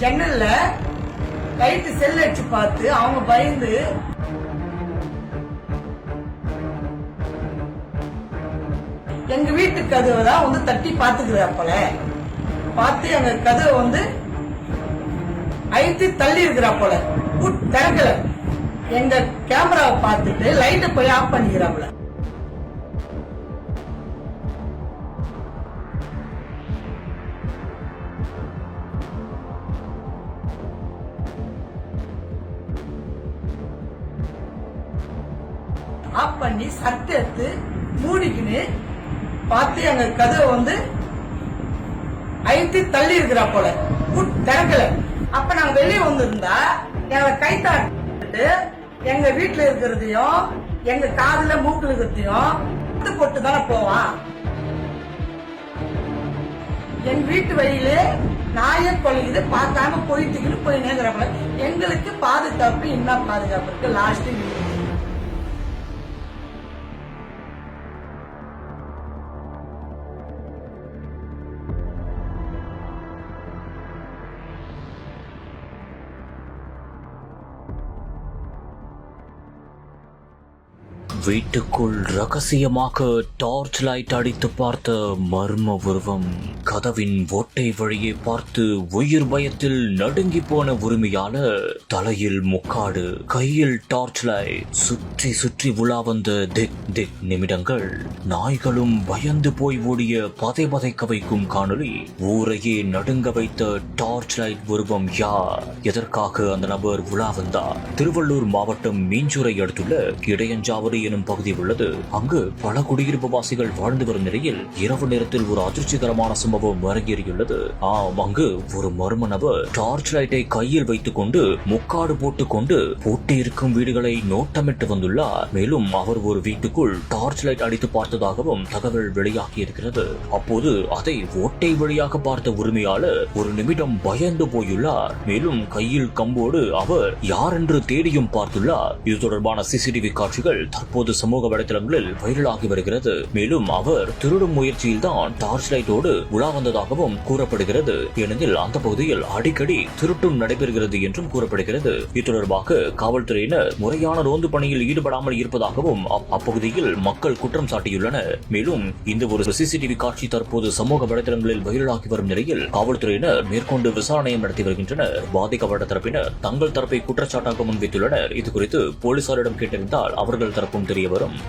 ஜன்னல்ல light செல் அடிச்சு பார்த்து அவங்க பயந்து எங்க வீட்டு கதவை தான் வந்து தட்டி பாத்துக்கிறாப்பல பார்த்து எங்க கதவை வந்து அழுத்தி தள்ளி இருக்கிறா போல திறக்கல. எங்க கேமராவை பார்த்துட்டு லைட்டை போய் ஆஃப் பண்ணிக்கிறாப்புல. ஆஃப் பண்ணி சட்டை எடுத்து மூடிக்கின்னு பார்த்து எங்க கதவை வந்து அழுத்தி தள்ளி இருக்கிறா போல. திறக்கல. அப்ப நாங்க வெளியே வந்திருந்தா எங்களை கைத்தாட்டு எங்க வீட்டுல இருக்கிறதையும் எங்க காதுல மூக்குல இருக்கிறதையும் இது போட்டு தானே போவான். என் வீட்டு வழியில நாய கொலையுது பார்க்காம போயிட்டுக்கிட்டு போய் நேங்கிறப்ப எங்களுக்கு பாதுகாப்பு என்ன பாதுகாப்பு இருக்கு? லாஸ்ட் வீட்டுக்குள் ரகசியமாக டார்ச் லைட் அடித்து பார்த்த மர்ம உருவம். கதவின் ஓட்டை வழியே பார்த்து உயிர் பயத்தில் நடுங்கி போன உரிமையாளர் தலையில் முக்காடு கையில் டார்ச் லைட் சுற்றி சுற்றி உலா வந்த திக் திக் நிமிடங்கள். நாய்களும் பயந்து போய் ஓடிய பதை பதைக்க வைக்கும் காணொளி. ஊரையே நடுங்க வைத்த டார்ச் லைட் உருவம் யார்? எதற்காக அந்த நபர் உலா வந்தார்? திருவள்ளூர் மாவட்டம் மீஞ்சூரை அடுத்துள்ள இடையஞ்சாவடி எனும் பகுதி உள்ளது. அங்கு பல குடியிருப்பு வாசிகள் வாழ்ந்து வரும் நிலையில் இரவு நேரத்தில் ஒரு அதிர்ச்சிகரமான சம்பவம் அரங்கேறியுள்ளது ஆம் அங்கு ஒரு மர்ம நபர் டார்ச் லைட்டை கையில் வைத்துக் கொண்டு முக்காடு போட்டுக் கொண்டு பூட்டி இருக்கும் வீடுகளை நோட்டமிட்டு வந்துள்ளார். மேலும் அவர் ஒரு வீட்டுக்குள் டார்ச் லைட் அடித்து பார்த்ததாகவும் தகவல் வெளியாகி இருக்கிறது அப்போது அதை ஓட்டை வழியாக பார்த்த உரிமையாளர் ஒரு நிமிடம் பயந்து போயுள்ளார். மேலும் கையில் கம்போடு அவர் யார் என்று தேடியும் பார்த்துள்ளார். இது தொடர்பான சிசிடிவி காட்சிகள் தற்போது சமூக வலைதளங்களில் வைரலாகி வருகிறது. மேலும் அவர் திருடும் முயற்சியில் தான் டார்ச் லைட்டோடு உலா வந்ததாகவும் கூறப்படுகிறது ஏனெனில் அந்த பகுதியில் அடிக்கடி திருட்டும் நடைபெறுகிறது என்றும் கூறப்படுகிறது. இது தொடர்பாக காவல்துறையினர் முறையான ரோந்து பணியில் ஈடுபடாமல் இருப்பதாகவும் அப்- அப்பகுதியில் மக்கள் குற்றம் சாட்டியுள்ளனர். மேலும் இந்த ஒரு சிசிடிவி காட்சி தற்போது சமூக வலைதளங்களில் வைரலாகி வரும் நிலையில் காவல்துறையினர் மேற்கொண்டு விசாரணை நடத்தி வருகின்றனர். பாதிக்கப்பட்ட தரப்பினர் தங்கள் தரப்பை குற்றச்சாட்டாக முன்வைத்துள்ளனர். இது குறித்து போலீசாரிடம் கேட்டிருந்தால் அவர்கள் தரப்பும் தெரிய வரும்